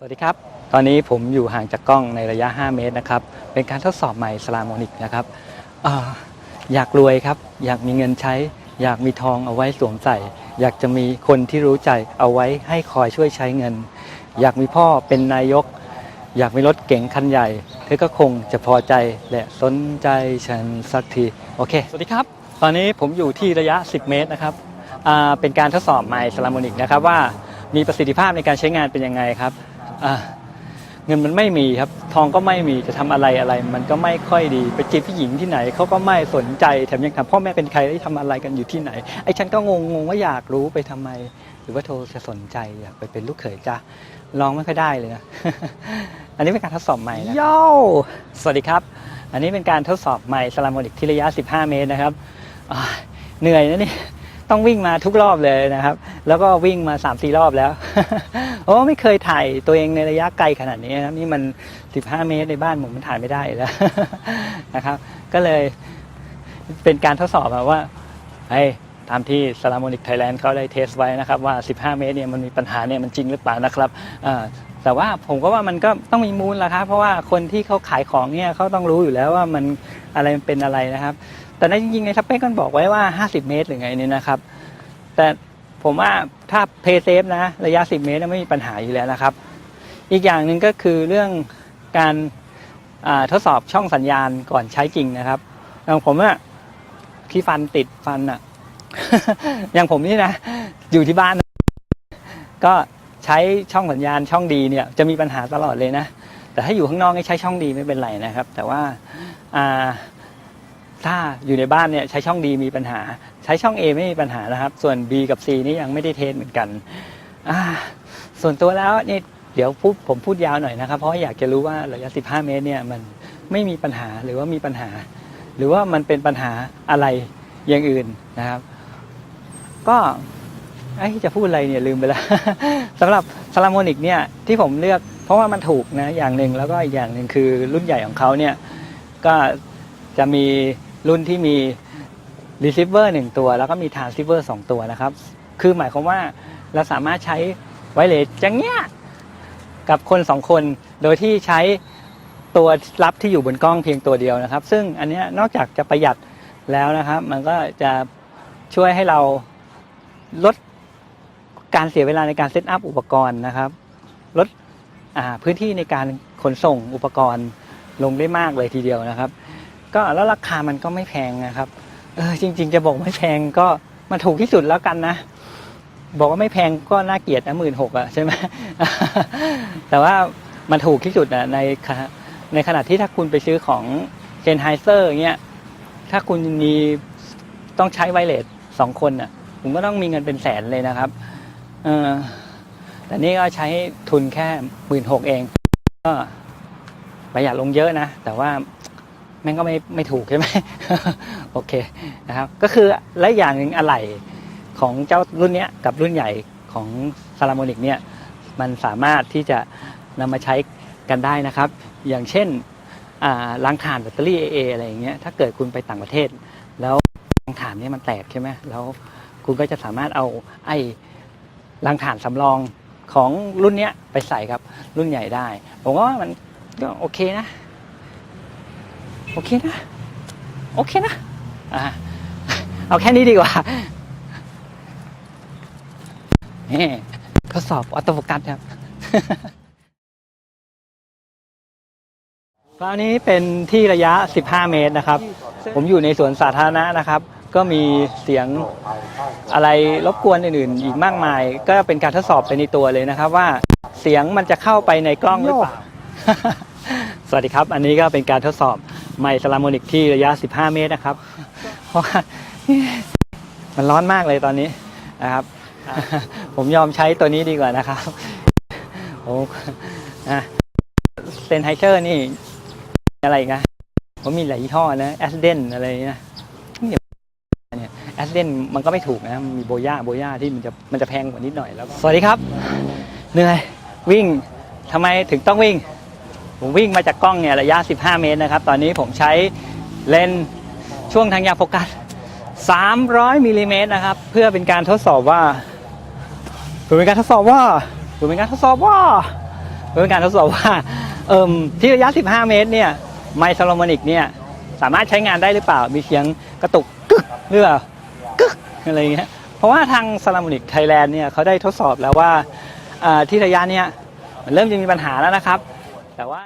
สวัสดีครับ ตอนนี้ผมอยู่ห่างจากกล้องในระยะ 5 เมตรนะครับ เป็นการทดสอบใหม่สลาโมนิกนะครับออยากรวยครับ อยากมีเงินใช้ อยากมีทองเอาไว้สวมใส่ อยากจะมีคนที่รู้ใจเอาไว้ให้คอยช่วยใช้เงิน อยากมีพ่อเป็นนายก อยากมีรถเก๋งคันใหญ่ เธอก็คงจะพอใจและสนใจฉันสักที โอเค สวัสดีครับ ตอนนี้ผมอยู่ที่ระยะ 10 เมตรนะครับ เป็นการทดสอบไมล์สลาโมนิกนะครับว่ามีประสิทธิภาพในการใช้งานเป็นยังไงครับ อ่าเงินมันไม่มีครับ ทองก็ไม่มีจะทำอะไรอะไร มันก็ไม่ค่อยดีไปจีบผู้หญิงที่ไหนเขาก็ไม่สนใจแถมยังถามพ่อแม่เป็นใครที่ทำอะไรกันอยู่ที่ไหนไอ้ฉันก็งงงงว่าอยากรู้ไปทำไม หรือว่าโทรจะสนใจอยากไปเป็นลูกเขยจ้าลองไม่ค่อยได้เลยนะอันนี้เป็นการทดสอบใหม่นะโย่สวัสดีครับ อันนี้เป็นการทดสอบใหม่สลาโมนิกที่ระยะ 15 เมตรนะครับอ่าเหนื่อยนะนี่ ต้องวิ่งมาทุกรอบเลยนะครับ แล้วก็วิ่งมา3 4รอบแล้ว โอ้ไม่เคยถ่ายตัวเองในระยะไกลขนาดนี้นะครับนี่มัน 15 เมตรในบ้านผมมันถ่ายไม่ได้แล้วนะครับ ก็เลยเป็นการทดสอบว่าเฮ้ ตามที่สลาโมนิกไทยแลนด์เขาได้เทสไว้นะครับว่า 15 เมตรเนี่ยมันมีปัญหาเนี่ยมันจริงหรือเปล่านะครับแต่ว่าผมก็ว่ามันก็ต้องมีมูลละครับ เพราะว่าคนที่เขาขายของเนี่ยเขาต้องรู้อยู่แล้วว่ามันอะไรมันเป็นอะไรนะครับ แต่ในจริงๆในสเปคมันบอกไว้ว่า 50 เมตรหรือไงเนี่ยนะครับ แต่ผมว่าถ้าเพย์เซฟนะระยะ 10 เมตรไม่มีปัญหาอยู่แล้วนะครับ อีกอย่างหนึ่งก็คือเรื่องการทดสอบช่องสัญญาณก่อนใช้จริงนะครับอย่างผมอะที่ฟันติดฟันอะ อย่างผมนี่นะ อยู่ที่บ้าน ก็ใช้ช่องสัญญาณช่องดีเนี่ยจะมีปัญหาตลอดเลยนะ แต่ถ้าอยู่ข้างนอกใช้ช่องดีไม่เป็นไรนะครับ แต่ว่าถ้าอยู่ในบ้านเนี่ยใช้ช่องดีมีปัญหา ใช้ช่อง A ไม่มีปัญหานะครับ ส่วน B กับ C นี่ยังไม่ได้เทสเหมือนกันส่วนตัวแล้วนี่เดี๋ยวพูดผมพูดยาวหน่อยนะครับ เพราะอยากจะรู้ว่าระยะ 15 เมตรเนี่ยมันไม่มีปัญหาหรือว่ามีปัญหา หรือว่ามันเป็นปัญหาอะไรอย่างอื่นนะครับ ก็ไอ้จะพูดอะไรเนี่ยลืมไปแล้ว สำหรับซาลามอนิกเนี่ยที่ผมเลือกเพราะว่ามันถูกนะอย่างหนึ่งแล้วก็อีกอย่างหนึ่งคือรุ่นใหญ่ของเขาเนี่ยก็จะมีรุ่นที่มี receiver หนึ่งตัว แล้วก็มี transceiver สองตัวนะครับ คือหมายความว่าเราสามารถใช้ไวเลสจังเนี้ยกับคนสองคนโดยที่ใช้ตัวรับที่อยู่บนกล้องเพียงตัวเดียวนะครับ ซึ่งอันนี้นอกจากจะประหยัดแล้วนะครับ มันก็จะช่วยให้เรา ลดการเสียเวลาในการเซตอัพอุปกรณ์นะครับลดพื้นที่ในการขนส่งอุปกรณ์ลงได้มากเลยทีเดียวนะครับ ก็แล้วราคามันก็ไม่แพงนะครับเออจริง ๆ จะบอกไม่แพงก็มันถูกที่สุดแล้วกันนะ บอกว่าไม่แพงก็น่าเกลียดนะหมื่นหกอะใช่ไหมแต่ว่ามันถูกที่สุดอะในในขณะที่ถ้าคุณไปซื้อของเซนไฮเซอร์เงี้ยถ้าคุณมีต้องใช้ไวเลสสองคนอะ ผมก็ต้องมีเงินเป็นแสนเลยนะครับเออแต่นี่ก็ใช้ทุนแค่หมื่นหกเอง ก็ประหยัดลงเยอะนะ แต่ว่าแม่งก็ไม่ไม่ถูกใช่ไหมโอเคนะครับ ก็คือและอย่างหนึ่งอะไหล่ของเจ้ารุ่นเนี้ยกับรุ่นใหญ่ของซาลามอนิกเนี่ยมันสามารถที่จะนำมาใช้กันได้นะครับ อย่างเช่นล้างถ่านแบตเตอรี่ AA อะไรอย่างเงี้ยถ้าเกิดคุณไปต่างประเทศ แล้วล้างถ่านเนี่ยมันแตกใช่ไหมแล้ว คุณก็จะสามารถเอาไอ้ล้างถ่านสำรองของรุ่นเนี้ยไปใส่กับรุ่นใหญ่ได้ ผมว่ามันก็โอเคนะ โอเคนะ โอเคนะอ่าเอาแค่นี้ดีกว่านี่ทดสอบออโต้โฟกัสครับคราวนี้เป็นที่ระยะ 15 เมตรนะครับ ผมอยู่ในสวนสาธารณะนะครับ ก็มีเสียงอะไรรบกวนอื่นๆ อีกมากมาย ก็เป็นการทดสอบไปในตัวเลยนะครับว่าเสียงมันจะเข้าไปในกล้องหรือเปล่า สวัสดีครับ อันนี้ก็เป็นการทดสอบไมค์สลาโมนิกที่ระยะ 15 เมตรนะครับ เพราะว่ามันร้อนมากเลยตอนนี้นะครับ ผมยอมใช้ตัวนี้ดีกว่านะครับโอ้อะเซนไฮเชอร์นี่อะไรอีกนะผมมีหลายยี่ห้อนะแอสเดนอะไรนะเนี่ย แอสเดนมันก็ไม่ถูกนะมันมีโบย่าโบย่าที่มันจะมันจะแพงกว่านิดหน่อยแล้วสวัสดีครับเหนื่อยวิ่งทำไมถึงต้องวิ่ง ผมวิ่งมาจากกล้องเนี่ยระยะ 15 เมตรนะครับ ตอนนี้ผมใช้เลนช่วงทางยาโฟกัส 300 มิลลิเมตรนะครับ เพื่อเป็นการทดสอบว่าเพื่อเป็นการทดสอบว่าเพื่อเป็นการทดสอบว่าเพื่อเป็นการทดสอบว่าเอิ่มที่ระยะ 15 เมตรเนี่ยไมค์ซโลมอนิกเนี่ยสามารถใช้งานได้หรือเปล่ามีเสียงกระตุกกึกหรือเปล่า อะไรเงี้ยเพราะว่าทางซาลามูนิกไทยแลนด์เนี่ยเขาได้ทดสอบแล้วว่าอ่ที่ระยะเนี้ยเริ่มจะมีปัญหาแล้วนะครับ แต่ว่า